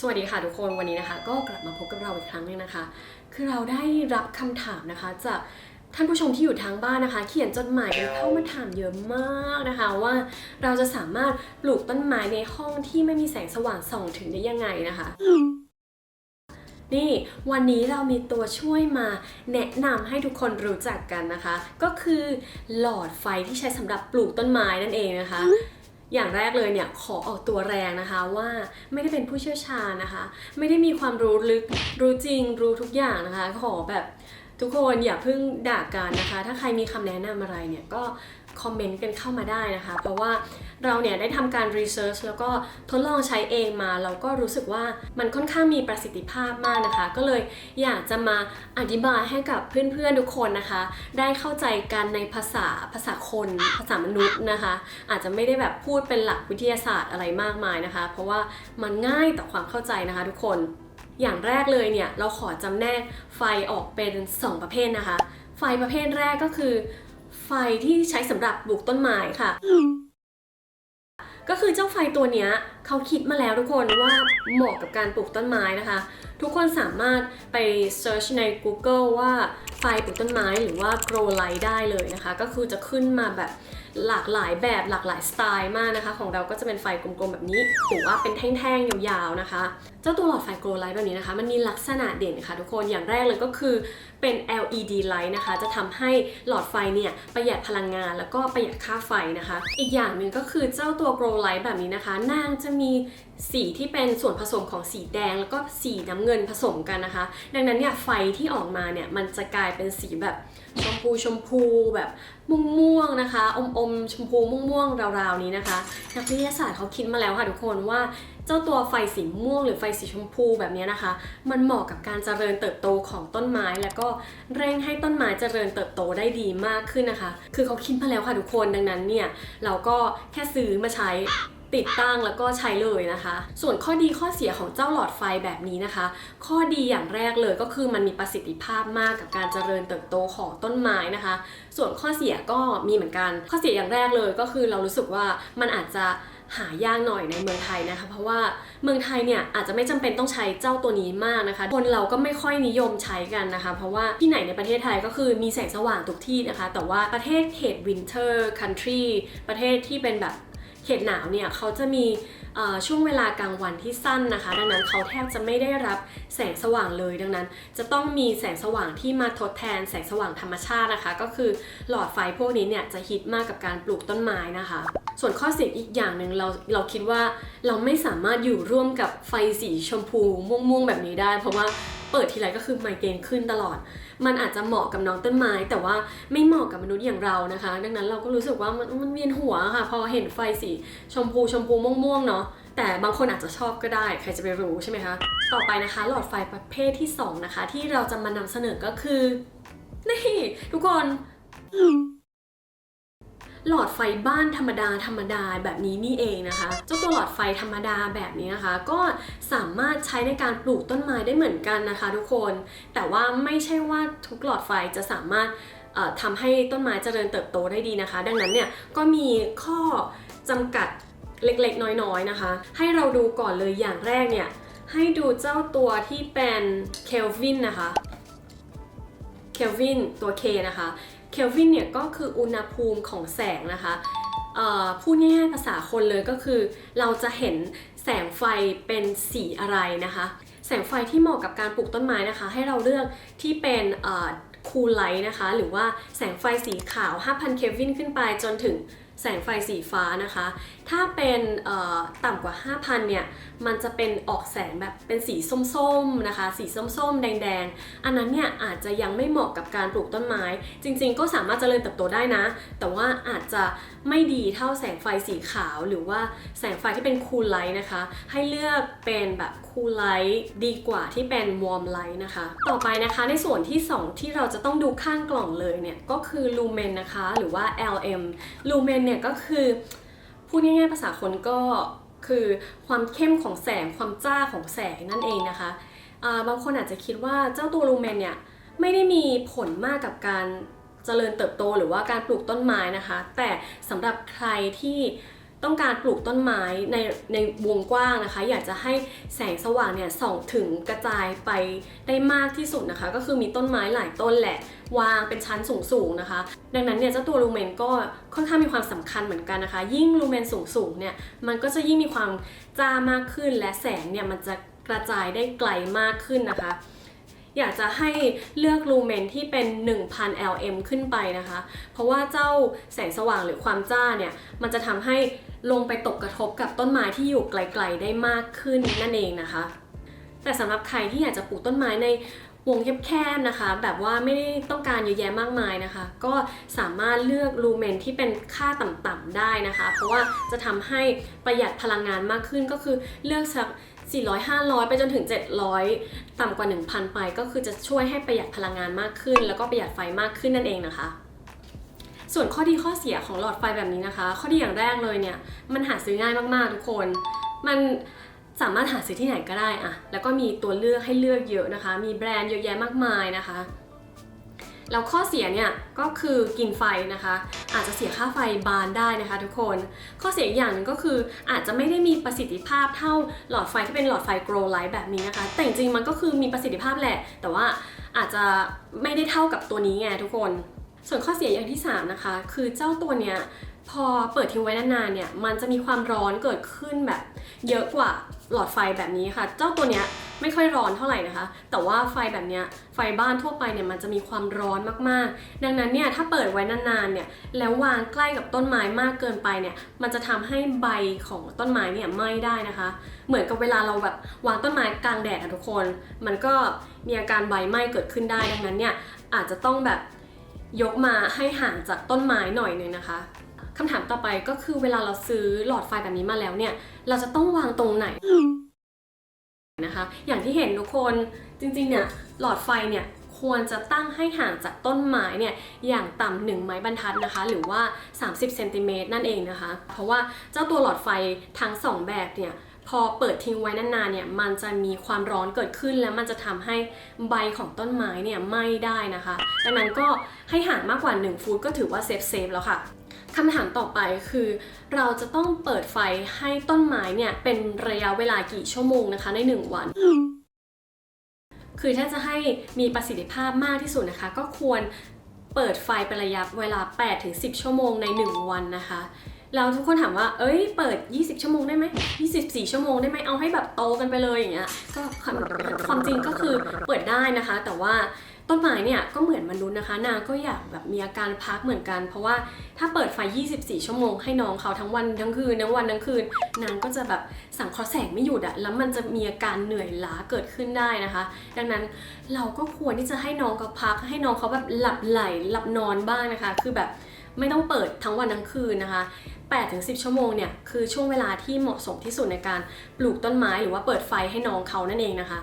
สวัสดีค่ะทุกคนวันนี้นะคะ ก็กลับมาพบกับเราอีกครั้งหนึงนะคะ คือเราได้รับคำถามนะคะ จากท่านผู้ชมที่อยู่ทางบ้านนะคะ เขียนจดหมายกันเข้ามาถามเยอะมากนะคะ ว่าเราจะสามารถปลูกต้นไม้ในห้องที่ไม่มีแสงสว่างส่องถึงได้ยังไงนะคะนี่วันนี้เรามีตัวช่วยมาแนะนำให้ทุกคนรู้จักกันนะคะ ก็คือหลอดไฟที่ใช้สำหรับปลูกต้นไม้นั่นเองนะคะ อย่างแรกเลยเนี่ยขอออกตัวแรงนะคะว่าไม่ได้เป็นผู้เชี่ยวชาญนะคะ ไม่ได้มีความรู้ลึกรู้จริงรู้ทุกอย่างนะคะ ขอแบบ ทุกคนอย่าเพิ่งด่ากันนะคะ ถ้าใครมีคำแนะนำอะไรเนี่ยก็คอมเมนต์กันเข้ามาได้นะคะ เพราะว่าเราเนี่ยได้ทำการรีเสิร์ชแล้วก็ทดลองใช้เองมา เราก็รู้สึกว่ามันค่อนข้างมีประสิทธิภาพมากนะคะ ก็เลยอยากจะมาอธิบายให้กับเพื่อนๆทุกคนนะคะ ได้เข้าใจกันในภาษาภาษาคนภาษามนุษย์นะคะ อาจจะไม่ได้แบบพูดเป็นหลักวิทยาศาสตร์อะไรมากมายนะคะ เพราะว่ามันง่ายต่อความเข้าใจนะคะทุกคน อย่างแรกเลยเนี่ยเราขอจำแนกไฟออกเป็น 2 ประเภทนะคะ ไฟประเภทแรกก็คือ ไฟที่ใช้สำหรับปลูกต้นไม้ค่ะ ก็คือเจ้าไฟตัวเนี้ยเขาคิดมาแล้วทุกคนว่าเหมาะกับการปลูกต้นไม้นะคะ ทุกคนสามารถไป search ใน Google ว่าไฟปลูกต้นไม้หรือว่า grow light ได้เลยนะคะ ก็คือจะขึ้นมาแบบ หลากหลายแบบหลากหลายสไตล์มากนะคะ ของเราก็จะเป็นไฟกลมๆแบบนี้หรือว่าเป็นแท่งๆยาวๆนะคะ เจ้าตัวหลอดไฟโกลไลท์แบบนี้นะคะ มันมีลักษณะเด่นค่ะทุกคนอย่างแรกเลยก็คือ เป็น LED light นะคะ จะทำให้หลอดไฟเนี่ยประหยัดพลังงานแล้วก็ประหยัดค่าไฟนะคะ อีกอย่างหนึ่งก็คือเจ้าตัว grow light แบบนี้นะคะ นางจะมีสีที่เป็นส่วนผสมของสีแดงแล้วก็สีน้ำเงินผสมกันนะคะ ดังนั้นเนี่ยไฟที่ออกมาเนี่ยมันจะกลายเป็นสีแบบชมพูชมพูแบบม่วงๆนะคะ อมๆชมพูม่วงๆราวๆนี้นะคะ นักวิทยาศาสตร์เขาคิดมาแล้วค่ะทุกคนว่า เจ้าตัวไฟสีม่วงหรือไฟสีชมพูแบบนี้นะคะ มันเหมาะกับการเจริญเติบโตของต้นไม้ แล้วก็เร่งให้ต้นไม้เจริญเติบโตได้ดีมากขึ้นนะคะ คือเขาคิดมาแล้วค่ะทุกคนดังนั้นเนี่ยเราก็แค่ซื้อมาใช้ติดตั้งแล้วก็ใช้เลยนะคะ ส่วนข้อดีข้อเสียของเจ้าหลอดไฟแบบนี้นะคะ ข้อดีอย่างแรกเลยก็คือมันมีประสิทธิภาพมากกับการเจริญเติบโตของต้นไม้นะคะ ส่วนข้อเสียก็มีเหมือนกัน ข้อเสียอย่างแรกเลยก็คือเรารู้สึกว่ามันอาจจะ หายากหน่อยในเมืองไทยนะคะ เพราะว่าเมืองไทยเนี่ยอาจจะไม่จำเป็นต้องใช้เจ้าตัวนี้มากนะคะ คนเราก็ไม่ค่อยนิยมใช้กันนะคะ เพราะว่าที่ไหนในประเทศไทยก็คือมีแสงสว่างทุกที่นะคะ แต่ว่าประเทศเขตวินเทอร์คันทรีประเทศที่เป็นแบบเขตหนาวเนี่ยเขาจะมี ช่วงเวลากลางวันที่สั้นนะคะ ดังนั้นเขาแทบจะไม่ได้รับแสงสว่างเลย ดังนั้นจะต้องมีแสงสว่างที่มาทดแทนแสงสว่างธรรมชาตินะคะ ก็คือหลอดไฟพวกนี้เนี่ยจะฮิตมากกับการปลูกต้นไม้นะคะ ส่วนข้อเสียอีกอย่างหนึ่งเราเราคิดว่าเราไม่สามารถอยู่ร่วมกับไฟสีชมพูม่วงๆแบบนี้ได้ เพราะว่า เปิดทีไรก็คือไมเกรนขึ้นตลอด มันอาจจะเหมาะกับน้องต้นไม้ แต่ว่าไม่เหมาะกับมนุษย์อย่างเรานะคะ ดังนั้นเราก็รู้สึกว่ามันมันเวียนหัวค่ะ พอเห็นไฟสีชมพูชมพูม่วงๆเนาะแต่บางคนอาจจะชอบก็ได้ ใครจะไปรู้ใช่ไหมคะ ต่อไปนะคะ หลอดไฟประเภทที่ 2 นะคะ ที่เราจะมานำเสนอก็คือ นี่ ทุกคน หลอดไฟบ้านธรรมดาธรรมดาแบบนี้นี่เองนะคะ เจ้าตัวหลอดไฟธรรมดาแบบนี้นะคะ ก็สามารถใช้ในการปลูกต้นไม้ได้เหมือนกันนะคะทุกคน แต่ว่าไม่ใช่ว่าทุกหลอดไฟจะสามารถทำให้ต้นไม้เจริญเติบโตได้ดีนะคะ ดังนั้นเนี่ยก็มีข้อจำกัดเล็กๆ น้อยๆนะคะ ให้เราดูก่อนเลยอย่างแรกเนี่ยให้ดูเจ้าตัวที่เป็นเคลวินนะคะเคลวินตัว K นะคะ เคลวินเนี่ยก็คืออุณหภูมิของแสงนะคะพูดง่ายๆภาษาคนเลยก็คือ เราจะเห็นแสงไฟเป็นสีอะไรนะคะ แสงไฟที่เหมาะกับการปลูกต้นไม้นะคะ ให้เราเลือกที่เป็นคูลไลท์นะคะ หรือว่าแสงไฟสีขาว 5,000 เคลวินขึ้นไปจนถึงแสงไฟสีฟ้านะคะ ถ้าเป็นต่ำกว่า 5,000 เนี่ย มันจะเป็นออกแสงแบบเป็นสีส้มๆนะคะ สีส้มๆ แดงๆ อันนั้นเนี่ยอาจจะยังไม่เหมาะกับการปลูกต้นไม้ จริงๆ ก็สามารถเจริญเติบโตได้นะ แต่ว่าอาจจะไม่ดีเท่าแสงไฟสีขาว หรือว่าแสงไฟที่เป็นคูลไลท์นะคะ ให้เลือกเป็นแบบคูลไลท์ดีกว่าที่เป็นวอร์มไลท์นะคะ ต่อไปนะคะในส่วนที่ 2 ที่เราจะต้องดูข้างกล่องเลยเนี่ย ก็คือลูเมนนะคะ หรือว่า LM ลูเมนเนี่ยก็คือพูดง่ายๆภาษาคนก็คือความเข้มของแสงความจ้าของแสงนั่นเองนะคะาบางคนอาจจะคิดว่าเจ้าตัวลูเมนเนี่ยไม่ได้มีผลมากกับการเจริญเติบโตหรือว่าการปลูกต้นไม้นะคะ แต่สำหรับใครที่ ต้องการปลูกต้นไม้ในในวงกว้างนะคะ อยากจะให้แสงสว่างเนี่ยส่องถึงกระจายไปได้มากที่สุดนะคะ ก็คือมีต้นไม้หลายต้นแหละ วางเป็นชั้นสูงๆนะคะ ดังนั้นเนี่ยเจ้าตัวลูเมนก็ค่อนข้างมีความสำคัญเหมือนกันนะคะ ยิ่งลูเมนสูงๆเนี่ยมันก็จะยิ่งมีความจ้ามากขึ้น และแสงเนี่ยมันจะกระจายได้ไกลมากขึ้นนะคะอยากจะให้เลือกลูเมนที่เป็น 1000 LM ขึ้นไปนะคะ เพราะว่าเจ้าแสงสว่างหรือความจ้าเนี่ย มันจะทำให้ ลงไปตกกระทบกับต้นไม้ที่อยู่ไกลๆได้มากขึ้นนั่นเองนะคะ แต่สำหรับใครที่อยากจะปลูกต้นไม้ในวงแคบๆนะคะ แบบว่าไม่ได้ต้องการเยอะแยะมากมายนะคะ ก็สามารถเลือกลูเมนที่เป็นค่าต่ำๆได้นะคะ เพราะว่าจะทำให้ประหยัดพลังงานมากขึ้นก็คือเลือกสัก400 500 ไปจนถึง 700 ต่ำกว่า 1,000 ไป ก็คือจะช่วยให้ประหยัดพลังงานมากขึ้น แล้วก็ประหยัดไฟมากขึ้นนั่นเองนะคะ ส่วนข้อดีข้อเสียของหลอดไฟแบบนี้นะคะ ข้อดีอย่างแรกเลยเนี่ย มันหาซื้อง่ายมากๆทุกคน มันสามารถหาซื้อที่ไหนก็ได้อะแล้วก็มีตัวเลือกให้เลือกเยอะนะคะ มีแบรนด์เยอะแยะมากมายนะคะ แล้วข้อเสียเนี่ยก็คือกินไฟนะคะ อาจจะเสียค่าไฟบานได้นะคะทุกคน ข้อเสียอีกอย่างหนึงก็คืออาจจะไม่ได้มีประสิทธิภาพเท่าหลอดไฟที่เป็นหลอดไฟ grow light แบบนี้นะคะ แต่จริงๆมันก็คือมีประสิทธิภาพแหละ แต่ว่าอาจจะไม่ได้เท่ากับตัวนี้ไงทุกคน ส่วนข้อเสียอย่างที่ 3 นะคะ คือเจ้าตัวเนี้ยพอเปิดทิ้งไว้นานๆเนี่ยมันจะมีความร้อนเกิดขึ้นแบบเยอะกว่าหลอดไฟแบบนี้ค่ะ เจ้าตัวเนี้ยไม่ค่อยร้อนเท่าไหร่นะคะ แต่ว่าไฟแบบเนี้ยไฟบ้านทั่วไปเนี่ยมันจะมีความร้อนมากๆ ดังนั้นเนี่ยถ้าเปิดไว้นานๆเนี่ยแล้ววางใกล้กับต้นไม้มากเกินไปเนี่ยมันจะทำให้ใบของต้นไม้เนี่ยไหม้ได้นะคะ เหมือนกับเวลาเราแบบวางต้นไม้กลางแดดอะทุกคน มันก็มีอาการใบไหม้เกิดขึ้นได้ดังนั้นเนี่ยอาจจะต้องแบบ ยกมาให้ห่างจากต้นไม้หน่อยหนึ่งนะคะคำถามต่อไปก็คือเวลาเราซื้อหลอดไฟแบบนี้มาแล้วเนี่ย เราจะต้องวางตรงไหนนะคะ อย่างที่เห็นทุกคนจริงๆเนี่ยหลอดไฟเนี่ยควรจะตั้งให้ห่างจากต้นไม้เนี่ยอย่างต่ำหนึ่งไม้บรรทัดนะคะ หรือว่า 30เซนติเมตรนั่นเองนะคะ เพราะว่าเจ้าตัวหลอดไฟทั้งสองแบบเนี่ย พอเปิดทิ้งไว้นานๆเนี่ยมันจะมีความร้อนเกิดขึ้น แล้วมันจะทำให้ใบของต้นไม้เนี่ยไหม้ได้นะคะดังนั้นก็ให้ห่างมากกว่า 1 ฟุตก็ถือว่าเซฟเซฟแล้วค่ะคำถามต่อไปคือ เราจะต้องเปิดไฟให้ต้นไม้เนี่ยเป็นระยะเวลากี่ชั่วโมงนะคะใน 1 วัน คือถ้าจะให้มีประสิทธิภาพมากที่สุดนะคะ ก็ควรเปิดไฟเป็นระยะเวลา 8-10 ชั่วโมงใน 1 วันนะคะ แล้วทุกคนถามว่า เอ้ย เปิด 20 ชั่วโมงได้ไหม24 ชั่วโมงได้ไหมเอาให้แบบโตกันไปเลยอย่างเงี้ย ก็ความความจริงก็คือเปิดได้นะคะ แต่ว่าต้นไม้เนี่ยก็เหมือนมนุษย์นะคะ นางก็อยากแบบมีอาการพักเหมือนกัน เพราะว่าถ้าเปิดไฟ 24 ชั่วโมงให้น้องเขาทั้งวันทั้งคืนทั้งวันทั้งคืน นางก็จะแบบสังเคราะห์แสงไม่หยุดอะแล้วมันจะมีอาการเหนื่อยล้าเกิดขึ้นได้นะคะ ดังนั้นเราก็ควรที่จะให้น้องเขาพักให้น้องเขาแบบหลับไหลหลับนอนบ้างนะคะ คือแบบ ไม่ต้องเปิดทั้งวันทั้งคืนนะคะ 8-10 ชั่วโมงเนี่ยคือช่วงเวลาที่เหมาะสมที่สุดในการปลูกต้นไม้หรือว่าเปิดไฟให้น้องเขานั่นเองนะคะ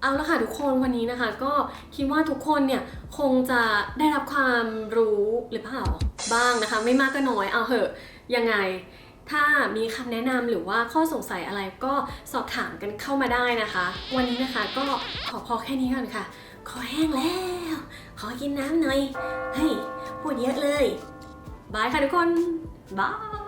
เอาละค่ะทุกคนวันนี้นะคะ ก็คิดว่าทุกคนเนี่ยคงจะได้รับความรู้หรือเปล่าบ้างนะคะ ไม่มากก็น้อยเอาเหอะยังไง ถ้ามีคำแนะนำหรือว่าข้อสงสัยอะไรก็สอบถามกันเข้ามาได้นะคะ วันนี้นะคะก็ขอพอแค่นี้ก่อนค่ะ ขอแห้งแล้ว ขอกินน้ำหน่อยเฮ้ยพูดเยอะเลย บายค่ะทุกคนบาย